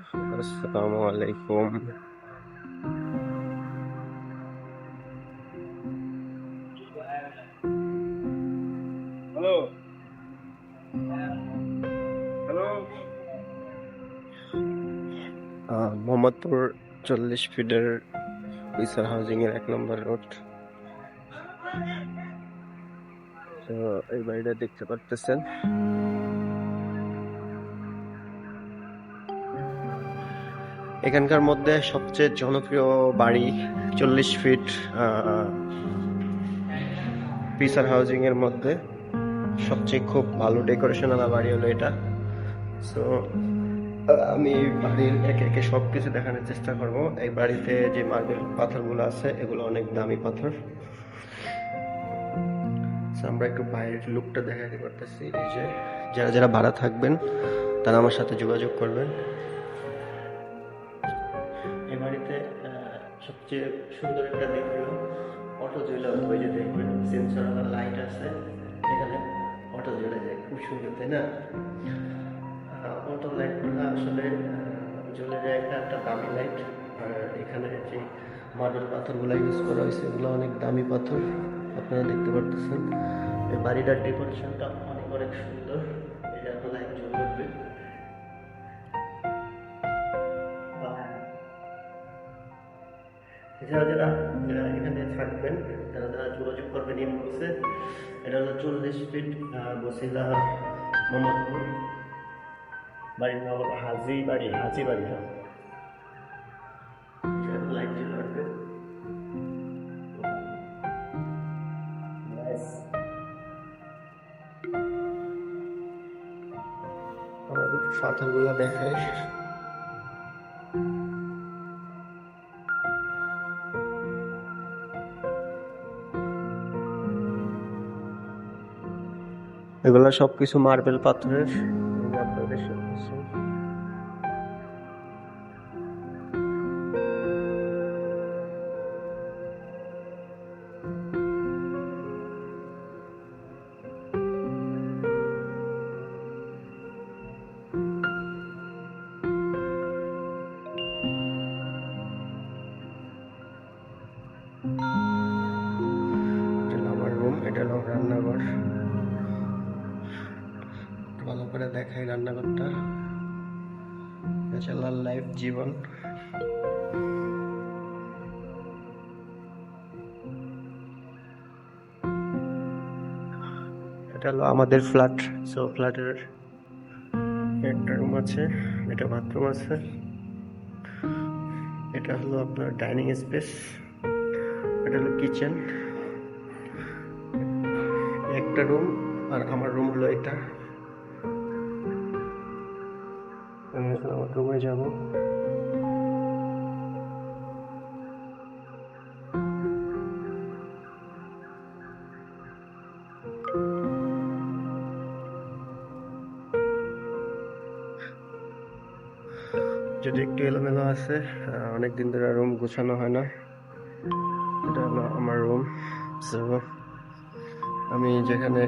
আসসালামু আলাইকুম hello hello Mohammadpur চল্লিশ ফিটের উইসার হাউজিং এর এক নম্বর রোড। তো এই বাড়িটা দেখতে পারতেছেন। এখানকার মধ্যে সবচেয়ে জনপ্রিয় বাড়ি চল্লিশ ফিট পিসার হাউজিং এর মধ্যে। সবচেয়ে খুব ভালো ডেকোরেশন আলা বাড়ি হলো এটা। সো আমি বাড়ির একে একে সব কিছু দেখানোর চেষ্টা করব। এই বাড়িতে যে মার্বেল পাথরগুলো আছে, এগুলো অনেক দামি পাথর। আমরা একটু বাইরের লুকটা দেখাতে পারতেছি। এই যে, যারা যারা ভাড়া থাকবেন, তারা আমার সাথে যোগাযোগ করবেন। সবচেয়ে সুন্দর একটা দিক হলো অটো জ্বলে ওই যে দেখবেন সেন্সর লাইট আছে, এখানে অটো জ্বলে যায়, খুব সুন্দর, তাই না? অটো লাইটগুলো আসলে জ্বলে যায় একটা একটা দামি লাইট আর এখানে যে মার্বেল পাথরগুলো ইউজ করা হয়েছে, এগুলো অনেক দামি পাথর, আপনারা দেখতে পারতেছেন। বাড়িটার ডেকোরেশনটা অনেক অনেক সুন্দর। আপনার লাইট জ্বলে উঠবে যারা যারা এখানে থাকবেন, তারা তারা যোগাযোগ করবেন ইনবক্সে এটা হলো চল্লিশ ফিট বসিলা মোহাম্মদপুর, বাড়ির নাম হলো হাজি বাড়ি হাজি বাড়ি হ্যাঁ। উঠবে Nice. দেখায় এগুলো সবকিছু মার্বেল পাথরের আপনাদের সবকিছু। দেখাই রান্নাঘরটা। ব্যাচেলার লাইফ, জীবন। এটা হলো আমাদের ফ্ল্যাট। সো ফ্ল্যাটের একটা রুম আছে এটা বাথরুম আছে। এটা হলো আপনার ডাইনিং স্পেস এটা হলো কিচেন একটা রুম আর আমার রুম হলো এটা। এখন আমার রুমে যাব। যদি একটু এলোমেলো আছে অনেক দিন ধরে রুম গোছানো হয় না। এটা হলো আমার রুম আমি যেখানে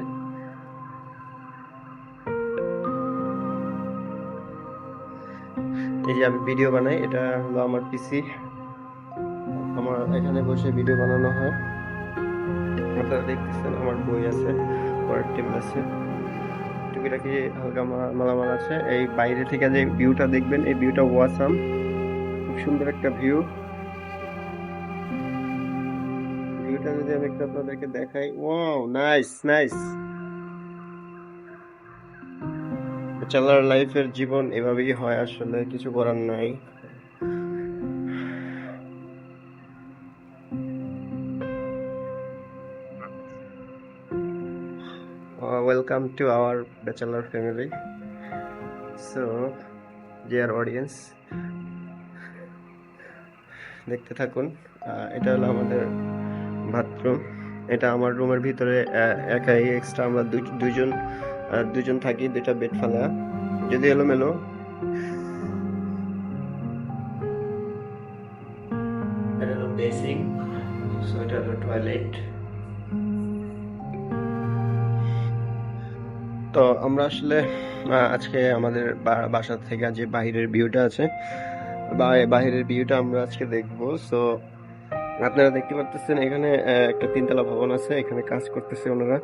এই যে আমি ভিডিও বানাই, এটা হলো আমার পিসি আমার এখানে বসে ভিডিও বানানো হয়। আপনারা দেখতেছেন, আমার বই আছে, পড়ার টেবিল আছে। টুকিটাকি হালকা মালামাল আছে। এই বাইরে থেকে যে ভিউটা দেখবেন, এই ভিউটা ওয়াসাম। খুব সুন্দর একটা ভিউ। ভিউটা যদি আমি একটু আপনাদেরকে দেখাই, ওয়াও, নাইস নাইস। ব্যাচেলার লাইফের জীবন এভাবেই হয়, আসলে কিছু করার নাই। Welcome to our bachelor family so dear audience দেখতে থাকুন। এটা হলো আমাদের বাথরুম এটা আমার রুমের ভিতরে একাই এক্সট্রা আমরা দুই- দুইজন থাকি দুইটা বেড ফালা যদি এলোমেলো। এটা হলো বেসিং সো এটা হলো টয়লেট তো আমরা আসলে আজকে আমাদের বাসা থেকে যে বাইরের ভিউটা আছে বা- বাইরের ভিউটা আমরা আজকে দেখব। সো আপনারা দেখতে পাচ্ছেন এখানে একটা তিনতলা ভবন আছে, এখানে কাজ করতেছে ওনারা।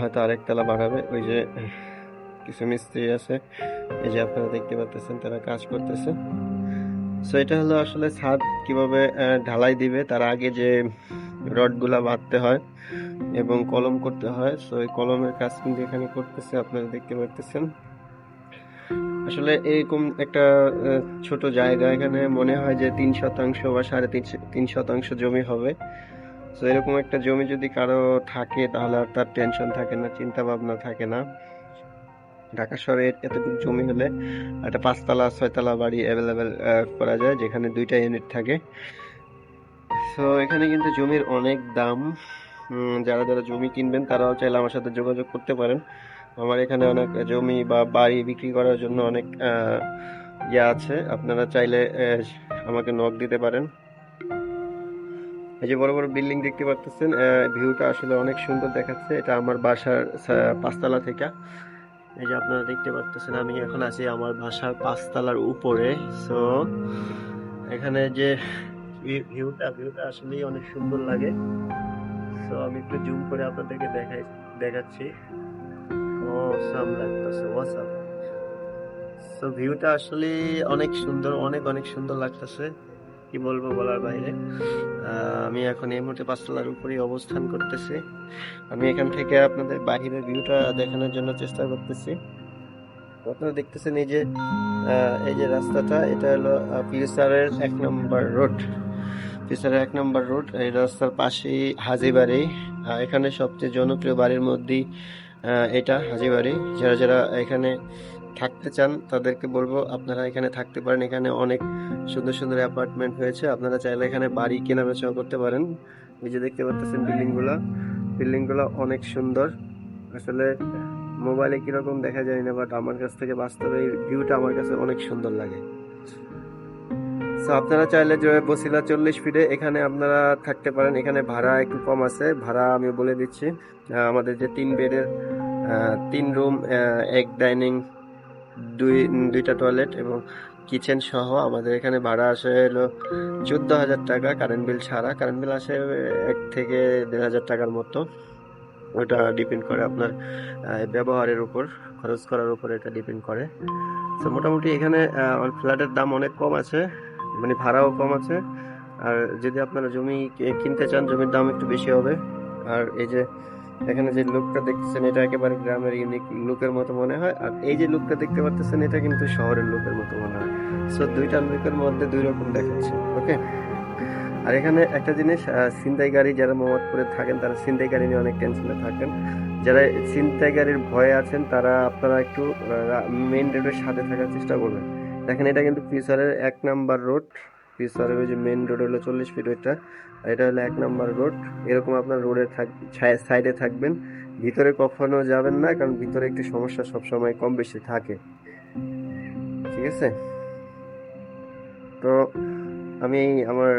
হয়তো আরেকতলা বাড়াবে ওই যে, কিছু মিস্ত্রি আছে। এই যে আপনারা দেখতে পাচ্ছেন তারা কাজ করতেছে। সো এটা হলো আসলে ছাদ, কীভাবে ঢালাই দিবে। তার আগে যে রডগুলা বাঁধতে হয় এবং কলম করতে হয়। সো এই কলমের কাজ কিন্তু এখানে করতেছে, আপনারা দেখতে পাচ্ছেন আসলে এরকম একটা ছোট জায়গা এখানে মনে হয় যে তিন শতাংশ বা সাড়ে তিন তিন শতাংশ জমি হবে। তো এরকম একটা জমি যদি কারও থাকে, তাহলে আর তার টেনশন থাকে না চিন্তা ভাবনা থাকে না। ঢাকা শহরে এতটুকু জমি হলে একটা পাঁচতলা, ছয়তলা বাড়ি অ্যাভেলেবেল করা যায়, যেখানে দুইটা ইউনিট থাকে। তো এখানে কিন্তু জমির অনেক দাম। যারা যারা জমি কিনবেন, তারাও চাইলে আমার সাথে যোগাযোগ করতে পারেন। আমার এখানে অনেক জমি বা বাড়ি বিক্রি করার জন্য অনেক ইয়ে আছে। আপনারা চাইলে আমাকে নক দিতে পারেন। এই যে বড় বড় বিল্ডিং দেখতে পাচ্ছেন ভিউটা আসলে অনেক সুন্দর দেখাচ্ছে। এটা আমার বাসার পাঁচতলা থেকে। এই যে আপনারা দেখতে পাচ্ছেন আমি এখন আছি আমার বাসার পাঁচতলার উপরে। সো এখানে যে ভিউটা ভিউটা আসলেই অনেক সুন্দর লাগে। সো আমি একটু জুম করে আপনাদেরকে দেখাই, দেখাচ্ছি। ও লাগতেছে ওয়াসাম সো ভিউটা আসলে অনেক সুন্দর, অনেক অনেক সুন্দর লাগতেছে। কি বলব বলার বাইরে? আমি এখন এই মুহূর্তে পাঁচতলার উপরেই অবস্থান করতেছি। আমি এখান থেকে আপনাদের বাহিরের ভিউটা দেখানোর জন্য চেষ্টা করতেছি। আপনারা দেখতেছেন এই যে এই যে রাস্তাটা, এটা হলো ফিউচারের এক নম্বর রোড ফিউচারের এক নম্বর রোড এই রাস্তার পাশেই হাজিবাড়ি। এখানে সবচেয়ে জনপ্রিয় বাড়ির মধ্যেই এটা হাজিবাড়ি। যারা যারা এখানে থাকতে চান, তাদেরকে বলব আপনারা এখানে থাকতে পারেন। এখানে অনেক সুন্দর সুন্দর অ্যাপার্টমেন্ট হয়েছে। আপনারা চাইলে এখানে বাড়ি কেনা বেচা করতে পারেন। যে দেখতে পাচ্ছেন বিল্ডিংগুলা বিল্ডিংগুলা অনেক সুন্দর। আসলে মোবাইলে কীরকম দেখা যায় না বাট আমার কাছ থেকে বাস্তবে ভিউটা আমার কাছে অনেক সুন্দর লাগে। So, আপনারা চাইলে যে বসিলা চল্লিশ ফিটে এখানে আপনারা থাকতে পারেন। এখানে ভাড়া একটু কম আছে। ভাড়া আমি বলে দিচ্ছি। আমাদের যে তিন বেডের তিন রুম এক ডাইনিং দুই দুইটা টয়লেট এবং কিচেন সহ আমাদের এখানে ভাড়া আসে হলো চোদ্দ হাজার টাকা কারেন্ট বিল ছাড়া। কারেন্ট বিল আসে এক থেকে দেড় হাজার টাকার মতো। ওটা ডিপেন্ড করে আপনার ব্যবহারের উপর খরচ করার উপর এটা ডিপেন্ড করে। তো মোটামুটি এখানে ফ্ল্যাটের দাম অনেক কম আছে। মানে ভাড়াও কম আছে। আর যদি আপনারা জমি কিনতে চান জমির দাম একটু বেশি হবে। আর এই যে এখানে যে লুকটা দেখতেছেন এটা একেবারে গ্রামের ইউনিক লুকের মতো মনে হয়। আর এই যে লুকটা দেখতে পাচ্ছেন এটা কিন্তু শহরের লুকের মতো মনে হয়। সো দুইটা লুকের মধ্যে দুই রকম দেখাচ্ছে ওকে আর এখানে একটা জিনিস আহ, ছিনতাই গাড়ি যারা মোহাম্মদপুরে থাকেন তারা ছিনতাই গাড়ি নিয়ে অনেক টেনশনে থাকেন। যারা ছিনতাই গাড়ির ভয়ে আছেন তারা আপনারা একটু মেন রোডের সাথে থাকার চেষ্টা করবেন। দেখেন, এটা কিন্তু ফিউচারের এক নাম্বার রোড। ফিউচারের ওই যে মেন রোড হলো চল্লিশ ফিট ওইটা। আর এটা হলো এক নাম্বার রোড এরকম আপনার রোডের থাক সাইডে থাকবেন। ভিতরে কখনো যাবেন না, কারণ ভিতরে একটু সমস্যা সবসময় কম বেশি থাকে। ঠিক আছে? তো আমি আমার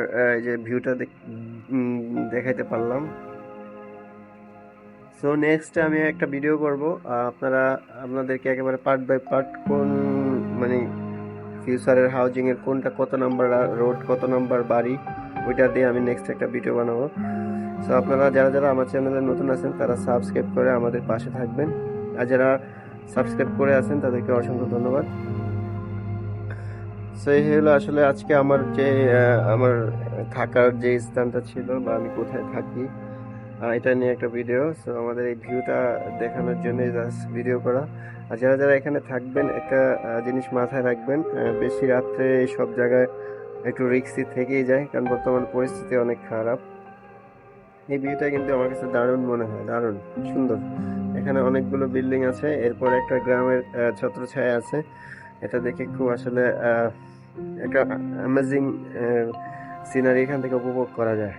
যে ভিউটা দেখাইতে পারলাম। সো নেক্সট আমি একটা ভিডিও করব। আপনারা আপনাদেরকে একেবারে পার্ট বাই পার্ট কোন মানে ফিউচারের হাউজিং এর কোনটা কত নাম্বার রোড কত নাম্বার বাড়ি, ওইটা দিয়ে আমি নেক্সট একটা ভিডিও বানাবো। সো আপনারা যারা যারা আমার চ্যানেলে নতুন আছেন, তারা সাবস্ক্রাইব করে আমাদের পাশে থাকবেন। আর যারা সাবস্ক্রাইব করে আছেন, তাদেরকে অসংখ্য ধন্যবাদ। সো এই হলো আসলে আজকে আমার যে আমার থাকার যে স্থানটা ছিল বা আমি কোথায় থাকি। এটা নিয়ে একটা ভিডিও সো আমাদের এই ভিউটা দেখানোর জন্য জাস্ট ভিডিও করা। আর যারা যারা এখানে থাকবেন, একটা জিনিস মাথায় রাখবেন বেশি রাত্রে এই সব জায়গায় একটু রিক্সি থেকেই যায়, কারণ বর্তমান পরিস্থিতি অনেক খারাপ। এই ভিউটা কিন্তু আমার কাছে দারুণ মনে হয়, দারুণ, সুন্দর। এখানে অনেকগুলো বিল্ডিং আছে, এরপর একটা গ্রামের ছত্রছায়া আছে। এটা দেখে খুব আসলে একটা অ্যামেজিং সিনারি এখান থেকে উপভোগ করা যায়।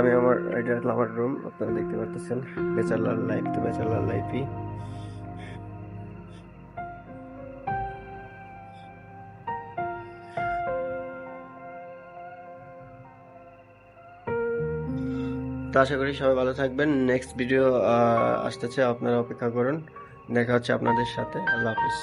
আমি আমার, এটা হলো আমার রুম আপনারা দেখতে পাচ্ছেন ব্যাচেলার লাইফ তো ব্যাচেলার লাইফই তো আশা করি সবাই ভালো থাকবেন। নেক্সট ভিডিও আসতেছে, আপনারা অপেক্ষা করুন। দেখা হচ্ছে আপনাদের সাথে। আল্লাহ হাফিজ।